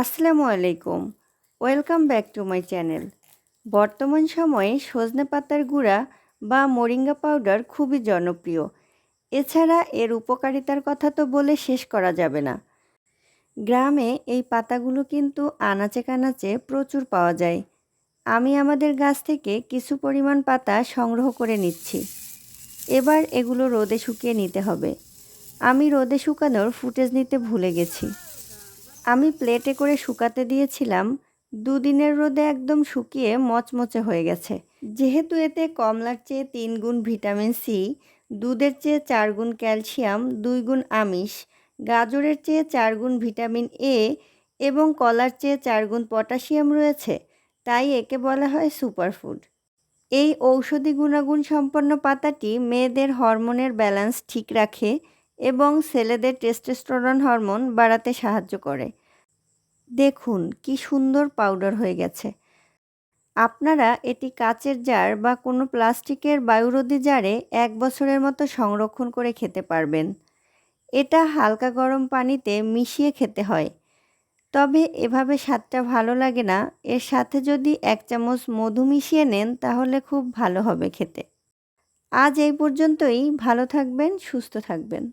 আসসালামু আলাইকুম। Welcome back to my channel. বর্তমান সময়ে সজনে পাতার গুঁড়া বা মোরিঙ্গা পাউডার খুবই জনপ্রিয়। এছাড়া এর উপকারিতার কথা তো বলে শেষ করা যাবে না। গ্রামে এই পাতাগুলো কিন্তু আনাচে কানাচে প্রচুর পাওয়া যায়। আমি আমাদের গাছ থেকে কিছু পরিমাণ পাতা সংগ্রহ করে নিচ্ছি। এবার এগুলো রোদে শুকিয়ে নিতে হবে। আমি রোদে শুকানোর ফুটেজ নিতে ভুলে গেছি। আমি প্লেটে করে শুকাতে দিয়েছিলাম, দুদিনের রোদে একদম শুকিয়ে মচমচে হয়ে গেছে। যেহেতু এতে কমলার চেয়ে তিন গুণ ভিটামিন সি, দুধের চেয়ে চার গুণ ক্যালসিয়াম, দুই গুণ আমিষ, গাজরের চেয়ে চার গুণ ভিটামিন এ এবং কলার চেয়ে চার গুণ পটাশিয়াম রয়েছে, তাই একে বলা হয় সুপারফুড। এই ঔষধি গুণাগুণ সম্পন্ন পাতাটি মেয়েদের হরমোনের ব্যালেন্স ঠিক রাখে এবং ছেলেদের টেস্টোস্টেরন হরমোন বাড়াতে সাহায্য করে। দেখুন, কি সুন্দর পাউডার হয়ে গেছে। আপনারা এটি কাচের জার বা কোনো প্লাস্টিকের বায়ুরোধী জারে এক বছরের মতো সংরক্ষণ করে খেতে পারবেন। এটা হালকা গরম পানিতে মিশিয়ে খেতে হয়। তবে এভাবে স্বাদটা ভালো লাগে না। এর সাথে যদি এক চামচ মধু মিশিয়ে নেন, তাহলে খুব ভালো হবে খেতে। আজ এই পর্যন্তই। ভালো থাকবেন, সুস্থ থাকবেন।